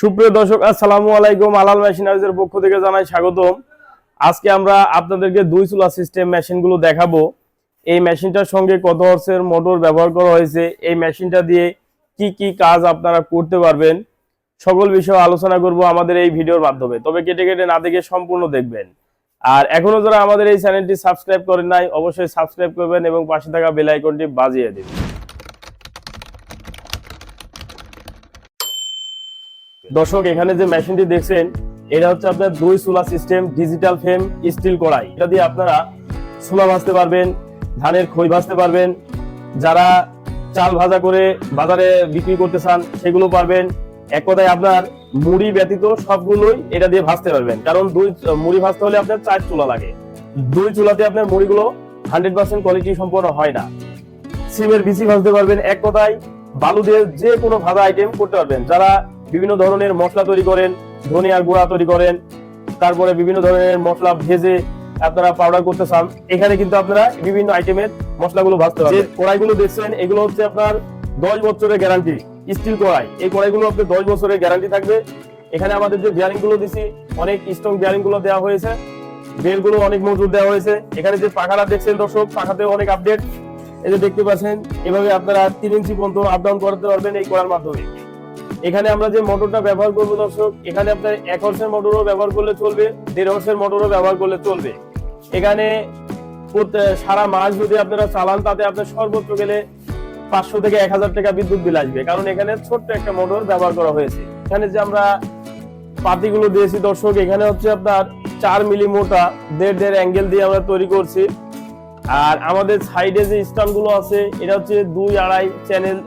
সুপ্রিয় দর্শক, আসসালামু আলাইকুম। আলাল মেশিনারিজের পক্ষ থেকে জানাই স্বাগতম। আজকে আমরা আপনাদেরকে দুই চুলা সিস্টেম মেশিনগুলো দেখাবো। এই মেশিনটার সঙ্গে কত হর্সের মোটর ব্যবহার করা হয়েছে, এই মেশিনটা দিয়ে কি কি কাজ আপনারা করতে পারবেন, সকল বিষয়ে আলোচনা করব আমাদের এই ভিডিওর মাধ্যমে। তবে কেটে কেটে না দেখে সম্পূর্ণ দেখবেন। আর এখনও যারা আমাদের এই চ্যানেলটি সাবস্ক্রাইব করেন নাই, অবশ্যই সাবস্ক্রাইব করবেন এবং পাশে থাকা বেল আইকনটি বাজিয়ে দিবেন। দর্শক, এখানে যে মেশিনটি দেখছেন, এটা হচ্ছে আপনার দুই চুলা সিস্টেম, ডিজিটাল ফ্রেম, স্টিল কড়াই। এটা দিয়ে আপনারা চুলা ভাজতে পারবেন, ধানের খই ভাজতে পারবেন। যারা চাল ভাজা করে বাজারে বিক্রি করতে চান, সেগুলো পারবেন। এক কথায় আপনার মুড়ি ব্যতীত সবগুলোই এটা দিয়ে ভাজতে পারবেন। কারণ দুই, মুড়ি ভাজতে হলে আপনার চার চুলা লাগে। দুই চুলাতে আপনার মুড়িগুলো হান্ড্রেড পার্সেন্ট কোয়ালিটি সম্পন্ন হয় না। সিমের বিচি ভাজতে পারবেন। এক কথায় বালু দিয়ে যে কোনো ভাজা আইটেম করতে পারবেন। যারা বিভিন্ন ধরনের মশলা তৈরি করেন ধনিয়ার গুঁড়া তৈরি করেন তারপরে বিভিন্ন ধরনের মশলা ভেজে আপনারা পাউডার করতে চান এখানে কিন্তু আপনারা বিভিন্ন আইটেমের মশলাগুলো ভাজতে পারবেন। কড়াইগুলো দেখছেন এগুলো হচ্ছে আপনার দশ বছরের গ্যারান্টি স্টিল কড়াই। এই কড়াইগুলো আপনার দশ বছরের গ্যারান্টি থাকবে। এখানে আমাদের যে বিয়ারিংগুলো দিছি অনেক স্ট্রং বিয়ারিংগুলো দেওয়া হয়েছে। বেলগুলো অনেক মজুর দেওয়া হয়েছে। এখানে যে পাখাটা দেখছেন দর্শক পাখাতে অনেক আপডেট এই যে দেখতে পাচ্ছেন এভাবে আপনারা তিন ইঞ্চি পর্যন্ত আপ ডাউন করতে পারবেন এই করার মাধ্যমে। এখানে আমরা যে মোটরটা ব্যবহার করব দর্শক, এখানে আপনার এক হর্সের মোটরও ব্যবহার করলে চলবে, দেড় হর্সের মোটরও ব্যবহার করলে চলবে। এখানে সারা মাস যদি আপনারা চালান, তাতে আপনার সর্বোচ্চ গেলে পাঁচশো থেকে এক হাজার টাকা বিদ্যুৎ বিল আসবে। কারণ এখানে ছোট্ট একটা মোটর ব্যবহার করা হয়েছে। এখানে যে আমরা পাতিগুলো দিয়েছি দর্শক, এখানে হচ্ছে আপনার চার মিলি মোটা, দেড় দেড় অ্যাঙ্গেল দিয়ে আমরা তৈরি করছি। আর আমাদের সাইডে যে স্ট্যান্ডগুলো আছে, এটা হচ্ছে দুই আড়াই চ্যানেল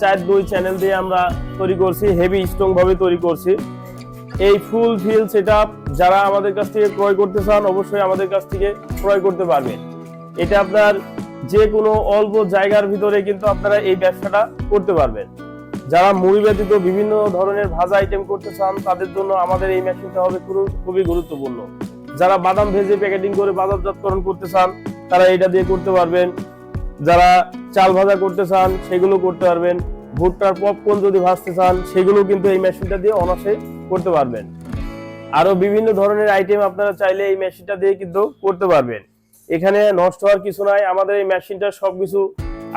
চার দুই চ্যানেল দিয়ে আমরা তৈরি করছি হেভি স্ট্রং ভাবে তৈরি করছি। এই ফুল ফিল সেট যারা আমাদের কাছ থেকে ক্রয় করতে চান, অবশ্যই আমাদের কাছ থেকে ক্রয় করতে পারবেন। এটা আপনার যে কোনো অল্প জায়গার ভিতরে কিন্তু আপনারা এই ব্যবসাটা করতে পারবেন। যারা মুড়ি ব্যতীত বিভিন্ন ধরনের ভাজা আইটেম করতে চান, তাদের জন্য আমাদের এই মেশিনটা হবে খুবই গুরুত্বপূর্ণ। যারা বাদাম ভেজে প্যাকেটিং করে বাজারজাতকরণ করতে চান, তারা এটা দিয়ে করতে পারবেন। যারা চাল ভাজা করতে চান, সেগুলো করতে পারবেন। ভুট্টার পপকর্ন যদি ভাজতে চান, সেগুলো কিন্তু এই মেশিনটা দিয়ে অনাসে করতে পারবেন। আরও বিভিন্ন ধরনের আইটেম আপনারা চাইলে এই মেশিনটা দিয়ে কিন্তু করতে পারবেন। এখানে নষ্ট হওয়ার কিছু নাই। আমাদের এই মেশিনটা সবকিছু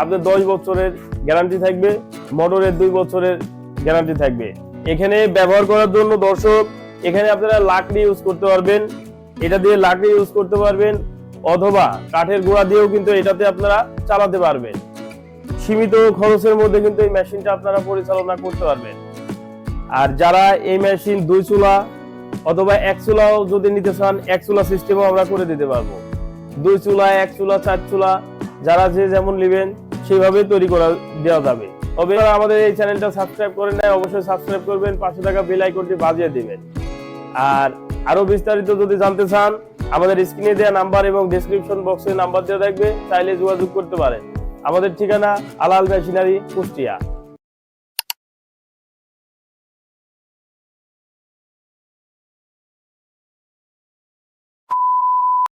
আপনার দশ বছরের গ্যারান্টি থাকবে। মোটরের দুই বছরের গ্যারান্টি থাকবে। এখানে ব্যবহার করার জন্য দর্শক, এখানে আপনারা লাকড়ি ইউজ করতে পারবেন। এটা দিয়ে লাকড়ি ইউজ করতে পারবেন। অথবা কাঠের গোড়া দিয়েও কিন্তু এটাতে আপনারা চালাতে পারবেন। সীমিত খরচের মধ্যে কিন্তু এই মেশিনটা আপনারা পরিচালনা করতে পারবেন। আর যারা এই মেশিন দুই চুলা অথবা এক চুলাও যদি নিতে চান, এক চুলা সিস্টেমও আমরা করে দিতে পারব। দুই চুলা, এক চুলা, চার চুলা, যারা যে যেমন নেবেন সেইভাবে তৈরি করা দেওয়া যাবে। তবে আমাদের এই চ্যানেলটা সাবস্ক্রাইব করেন নাই, অবশ্যই সাবস্ক্রাইব করবেন, পাশে থাকা বেল আইকনটি বাজিয়ে দিবেন। আর আরও বিস্তারিত যদি জানতে চান আমাদের স্ক্রিনে দেওয়া নাম্বার এবং ডিসক্রিপশন বক্সে নাম্বার দেওয়া থাকবে, চাইলে যোগাযোগ করতে পারেন। আমাদের ঠিকানা আলাল মেশিনারি কুষ্টিয়া।